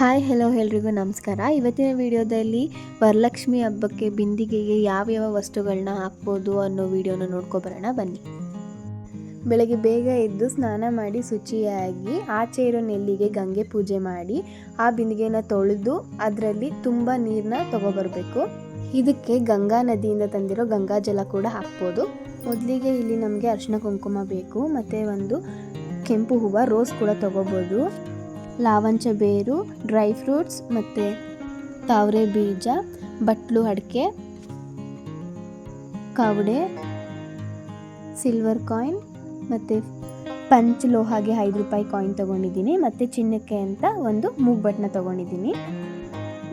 Hi hello ಎಲ್ರಿಗೂ ನಮಸ್ಕಾರ. ಇವತ್ತಿನ ವಿಡಿಯೋದಲ್ಲಿ ವರಲಕ್ಷ್ಮಿ ಹಬ್ಬಕ್ಕೆ ಬಿಂದಿಗೆಗೆ ಯಾವ್ಯಾವ ವಸ್ತುಗಳನ್ನ ಹಾಕ್ಬೋದು ಅನ್ನೋ ವಿಡಿಯೋನ ನೋಡ್ಕೊಬರೋಣ ಬನ್ನಿ. ಬೆಳಗ್ಗೆ ಬೇಗ ಎದ್ದು ಸ್ನಾನ ಮಾಡಿ ಶುಚಿಯಾಗಿ ಆಚೆ ಇರೋ ನೆಲ್ಲಿಗೆ ಗಂಗೆ ಪೂಜೆ ಮಾಡಿ ಆ ಬಿಂದಿಗೆನ ತೊಳೆದು ಅದರಲ್ಲಿ ತುಂಬ ನೀರನ್ನ ತಗೊಬರ್ಬೇಕು. ಇದಕ್ಕೆ ಗಂಗಾ ನದಿಯಿಂದ ತಂದಿರೋ ಗಂಗಾ ಜಲ ಕೂಡ ಹಾಕ್ಬೋದು. ಮೊದಲಿಗೆ ಇಲ್ಲಿ ನಮಗೆ ಅರಿಶಿನ ಕುಂಕುಮ ಬೇಕು, ಮತ್ತು ಒಂದು ಕೆಂಪು ಹೂವು, ರೋಸ್ ಕೂಡ ತಗೋಬೋದು. ಲಾವಂಚ ಬೇರು, ಡ್ರೈ ಫ್ರೂಟ್ಸ್ ಮತ್ತು ತಾವರೆ ಬೀಜ, ಬಟ್ಲು ಅಡಿಕೆ, ಕಾವಡೆ, ಸಿಲ್ವರ್ ಕಾಯಿನ್ ಮತ್ತು ಪಂಚ್ ಲೋಹಾಗೆ ಐದು ರೂಪಾಯಿ ಕಾಯಿನ್ ತೊಗೊಂಡಿದ್ದೀನಿ. ಮತ್ತು ಚಿನ್ನಕ್ಕೆ ಅಂತ ಒಂದು ಮೂಗ್ಬಟ್ನ ತೊಗೊಂಡಿದ್ದೀನಿ.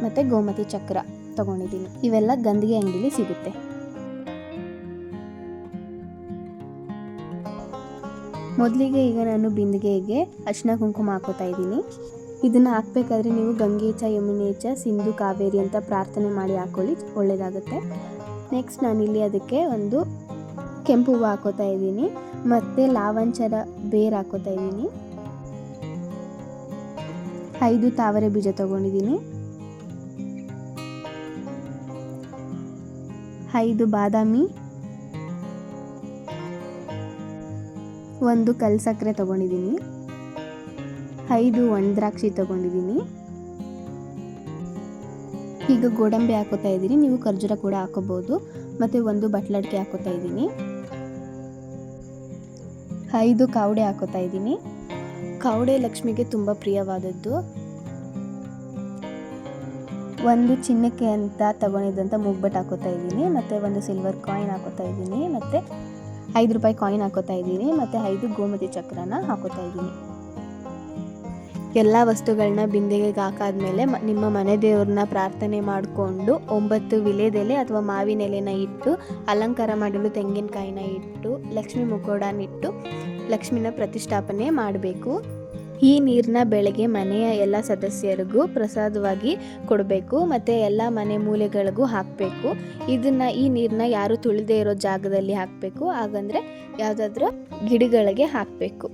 ಮತ್ತು ಗೋಮತಿ ಚಕ್ರ ತೊಗೊಂಡಿದ್ದೀನಿ. ಇವೆಲ್ಲ ಗಂದಿಗೆ ಅಂಗಡಿಲಿ ಸಿಗುತ್ತೆ. ಮೊದಲಿಗೆ ಈಗ ನಾನು ಬಿಂದಿಗೆಗೆ ಅರಿಶಿನ ಕುಂಕುಮ ಹಾಕೋತಾ ಇದ್ದೀನಿ. ಇದನ್ನು ಹಾಕಬೇಕಾದ್ರೆ ನೀವು ಗಂಗೇಚ ಯಮುನೇಚ ಸಿಂಧು, ಕಾವೇರಿ ಅಂತ ಪ್ರಾರ್ಥನೆ ಮಾಡಿ ಹಾಕೊಳ್ಳಿ ಒಳ್ಳೆಯದಾಗುತ್ತೆ ನೆಕ್ಸ್ಟ್ ನಾನಿಲ್ಲಿ ಅದಕ್ಕೆ ಒಂದು ಕೆಂಪು ಹೂವು ಹಾಕೋತಾ ಇದ್ದೀನಿ. ಮತ್ತು ಲಾವಂಚರ ಬೇರು ಹಾಕೋತಾ ಇದ್ದೀನಿ. ಐದು ತಾವರೆ ಬೀಜ ತಗೊಂಡಿದ್ದೀನಿ. ಐದು ಬಾದಾಮಿ ಒಂದು ಕಲ್ ಸಕ್ಕರೆ ತಗೊಂಡಿದ್ದೀನಿ. ಐದು ಒಣದ್ರಾಕ್ಷಿ ತಗೊಂಡಿದ್ದೀನಿ. ಈಗ ಗೋಡಂಬಿ ಹಾಕೋತಾ ಇದ್ದೀನಿ. ನೀವು ಖರ್ಜೂರ ಕೂಡ ಹಾಕೋಬಹುದು. ಮತ್ತು ಒಂದು ಬಟ್ಲಡ್ಕೆ ಹಾಕೋತಾ ಇದ್ದೀನಿ. ಐದು ಕಾವಡೆ ಹಾಕೋತಾ ಇದ್ದೀನಿ. ಕಾವಡೆ ಲಕ್ಷ್ಮಿಗೆ ತುಂಬ ಪ್ರಿಯವಾದದ್ದು. ಒಂದು ಚಿನ್ನಕ್ಕೆ ಅಂತ ತಗೊಂಡಿದ್ದಂಥ ಮುಗ್ಬಟ್ಟು ಹಾಕೋತಾ ಇದ್ದೀನಿ. ಮತ್ತು ಒಂದು ಸಿಲ್ವರ್ ಕಾಯಿನ್ ಹಾಕೋತಾ ಇದ್ದೀನಿ. ಮತ್ತು ಐದು ರೂಪಾಯಿ ಕಾಯಿನ್ ಹಾಕೋತಾ ಇದ್ದೀನಿ, ಮತ್ತು ಐದು ಗೋಮತಿ ಚಕ್ರನ ಹಾಕೋತಾ ಇದ್ದೀನಿ. ಎಲ್ಲ ವಸ್ತುಗಳನ್ನ ಬಿಂದಿಗೆ ಹಾಕಾದ್ಮೇಲೆ ನಿಮ್ಮ ಮನೆ ದೇವ್ರನ್ನ ಪ್ರಾರ್ಥನೆ ಮಾಡಿಕೊಂಡು ಒಂಬತ್ತು ವಿಲೇದೆಲೆ ಅಥವಾ ಮಾವಿನ ಎಲೆನ ಇಟ್ಟು, ಅಲಂಕಾರ ಮಾಡಲು ತೆಂಗಿನಕಾಯಿನ ಇಟ್ಟು, ಲಕ್ಷ್ಮಿ ಮುಖೋಡನ ಇಟ್ಟು, ಲಕ್ಷ್ಮಿನ ಪ್ರತಿಷ್ಠಾಪನೆ ಮಾಡಬೇಕು. ಈ ನೀರನ್ನ ಬೆಳಗ್ಗೆ ಮನೆಯ ಎಲ್ಲ ಸದಸ್ಯರಿಗೂ ಪ್ರಸಾದವಾಗಿ ಕೊಡಬೇಕು, ಮತ್ತು ಎಲ್ಲ ಮನೆ ಮೂಲೆಗಳಿಗೂ ಹಾಕಬೇಕು. ಇದನ್ನು ಈ ನೀರನ್ನ ಯಾರು ತುಳಿದೇ ಇರೋ ಜಾಗದಲ್ಲಿ ಹಾಕಬೇಕು, ಹಾಗಂದರೆ ಯಾವುದಾದ್ರೂ ಗಿಡಗಳಿಗೆ ಹಾಕಬೇಕು.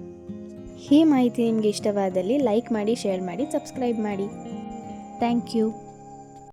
ಈ ಮಾಹಿತಿ ನಿಮಗೆ ಇಷ್ಟವಾದಲ್ಲಿ ಲೈಕ್ ಮಾಡಿ, ಶೇರ್ ಮಾಡಿ, ಸಬ್ಸ್ಕ್ರೈಬ್ ಮಾಡಿ. Thank you.